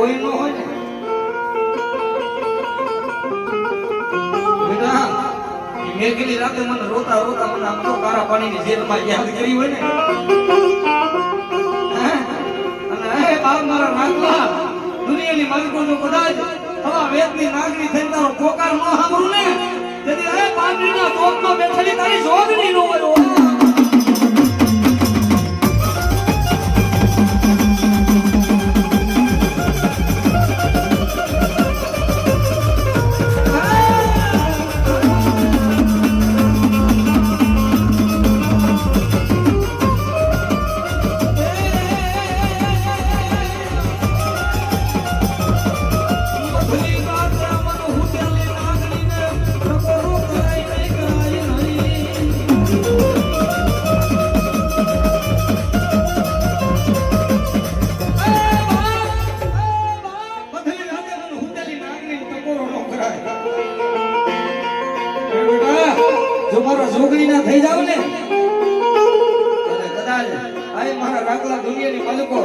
કોઈ ન હોય. ને બેટા, મેઘની રાતે મને રોતા રોતા મને આમ તો કારા પાણીની જેલમાં યાદ કરી હોય ને. અને બાપ મારા નાગલા, દુનિયાની માલિકો જો કદાચ હવા વેદની નાગરી થઈને તારો કોકાર ન સાંભળું ને. તેથી હે પાપડીના તોપમાં બેઠેલી તારી જોગણી નો હોય મારા રાખલા દુનિયાની મલકો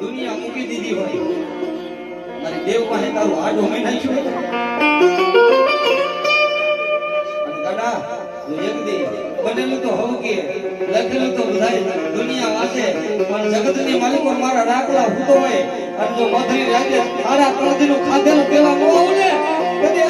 દુનિયા મૂકી દીધી હોય. મારી દેવ પાસે તારું આડો મેં નાખ્યું અને દાદા હું એક દે બનેલું તો હોવું કે, લખેલું તો બધાય દુનિયા વાંચે, પણ જગતની માલિકો મારા રાખલા હૂતો હોય. અને જો મધરી રાજ્ય મારા દિનો ખાધેલું પેલા ને કદી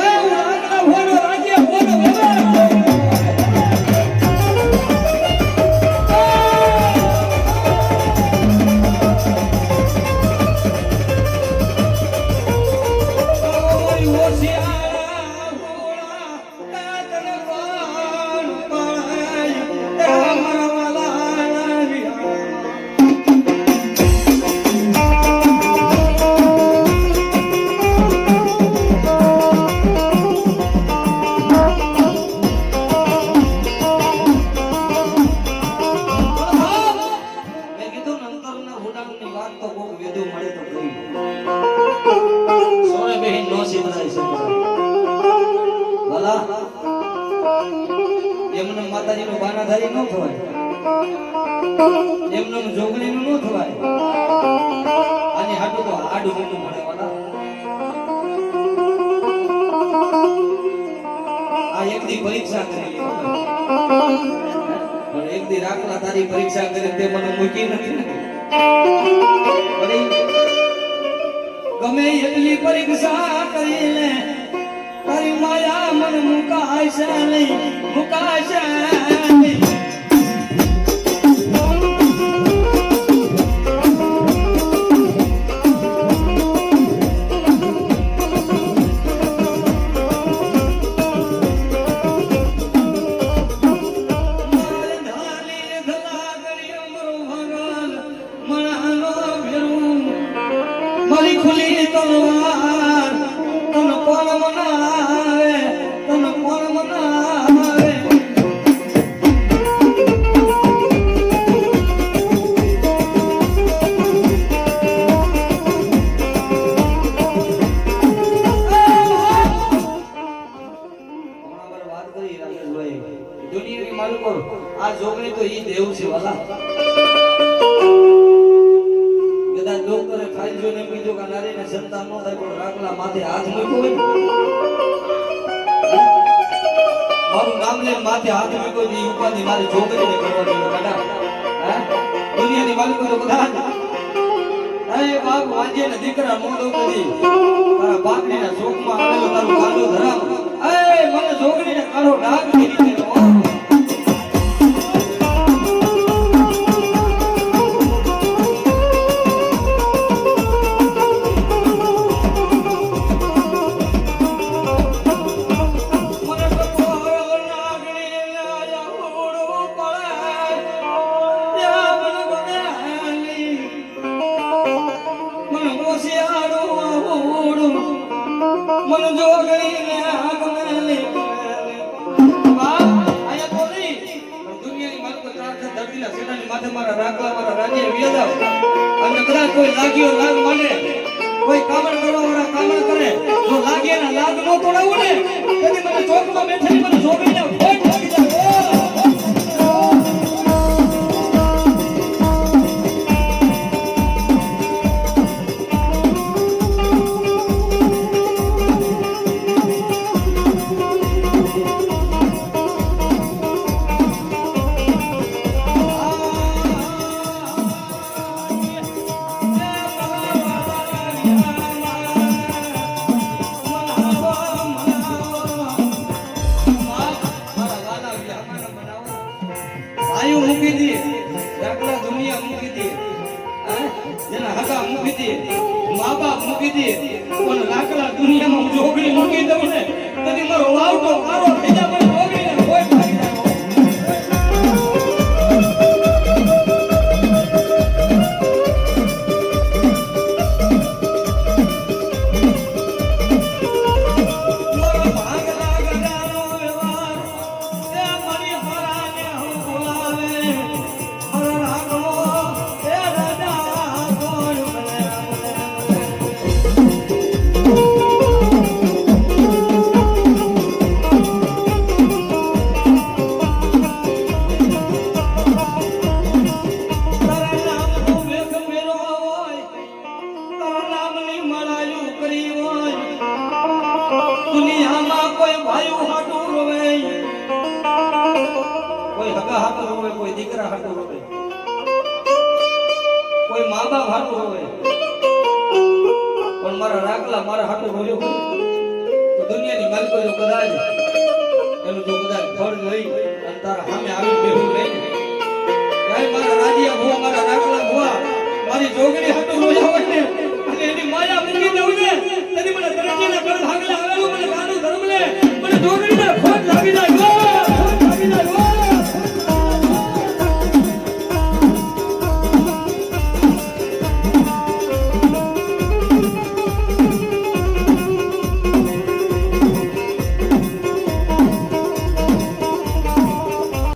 બાનાધારી ન થવાય. એમને જોગણીનું ન થવાય. અને હાટું તો આડું મોટું વાલા. આ એક દી પરીક્ષા કરી પણ એક દી રાખલા તારી પરીક્ષા કરી તે મને મૂકી નથી ગમે એટલી પરીક્ષા કરી લે, તારી માયા મન મુકાશે નહીં, મુકાશે. આ તો ઈ દેવ છે, વાલા. કદાચ ડોક્ટરે જોઈને એમ કીધું કે નારીને સંતાન ન થાય, પણ રાખલા માથે હાથ મૂક્યો હોય મારું નામ લઈને માથે હાથ મૂક્યો એ ઉપાધિ મારી છોકરીને કરવાની હે? દુનિયાની માલિકો બધા અરે બાપ વાંજે ને દીકરા નો દો કદી તારા બાપડીના શોકમાં આવેલો તારું કાંડો ધરાવ. અરે, મને છોકરીને કાળો ડાઘ કરી ચાર સેનાની માથે મારા રાખવા, મારા રાજ્ય વિયદાવ અને કદાચ કોઈ લાગ્યો લાગ માને કોઈ કામણ કરવા વાળા કામણ કરે, જો લાગે ને લાગ નો તોડાવું ને, તેથી મને ચોકમાં બેઠેલી મને જોગણીને ફોટ આયુ મૂકી દે દાખલા દુનિયા મૂકી દે, હા? જેના હગા મૂકી દે, મા બાપ મૂકી દે, પણ લાકડા દુનિયામાં જોગણી મૂકી દઉં ને તેથી મારો વાવટો મારો થઈ જાય રોવે કોઈ દીકરા હાટું હોવે કોઈ મા બાપ હાટું હોવે પણ મારા રાખલા મારા હાટું રોયો તો દુનિયાની માલિકો કદાચ એનું જો કદાચ ફળ લઈ અને તારા સામે આવી બેહું લઈને